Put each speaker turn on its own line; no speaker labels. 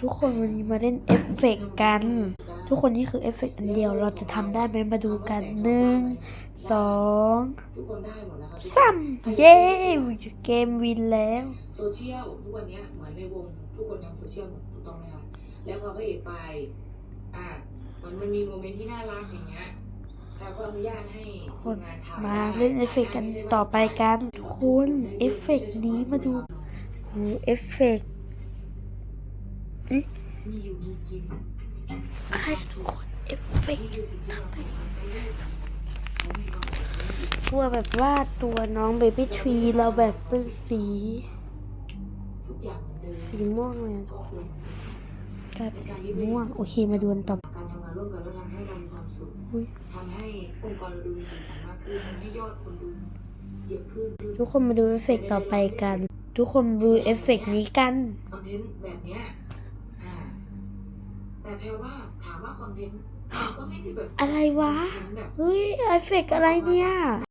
ทุกคนวันนี้มาเล่นเอฟเฟกต์กัน ทุกคนนี่คือเอฟเฟกต์อันเดียวเราจะทำได้ไหมมาดูกันหนึ่งสอง
ทุกคนได้หมดแล้วครับ
สามเย้เกมวินแล้ว
โซเชียลทุกวันเนี้ยเหมือนในวงทุกคนทำโซเชียลหมดถูกต้องไหมครับแล้วพอพระเอกไปอ่าเหมือนมันมีโมเมนต์ที่น่ารักอย่างเงี้ยเขาก็อนุญาตให้ทีมงานถ่าย
มาเล่นเอฟเฟกต์กันต่อไปกันทุกคนเอฟเฟกต์นี้มาดูโอ้เอฟเฟก ต์
มีอยู่มีกิน
อะไรทุกคนเอฟเฟกต์กลัวแบบว่าตัวน้องเบบี้ทรีเราแบบเป็นสี
ทุกอย่างเหมือนเดิม
สีม่วงเลยอะ
ขอบคุณ
กลายเป็นสีม่วง โอเคมาดูกันต่อ
การทำงานร่วมกันแล้วทำให้เรามีความสุข
อุ๊ย
ทำให้องค์กรเราดูมีสีสันมากขึ้นทำให้ยอดคนดูเยอะขึ้น
ทุกคนมาดูเอฟเฟกต์ต่อไปกัน ทุกคนดูเอฟเฟกต์นี้กัน
คอนเทนต์แบบเนี้ย อ่าแต่แพลว่าถามว่าคอนเทนต์มันก็ไม่ได้แบบ
อะไรวะ
คอนเทนต์แบบ
เฮ้ยเอฟเฟกต์อะไรเนี่ย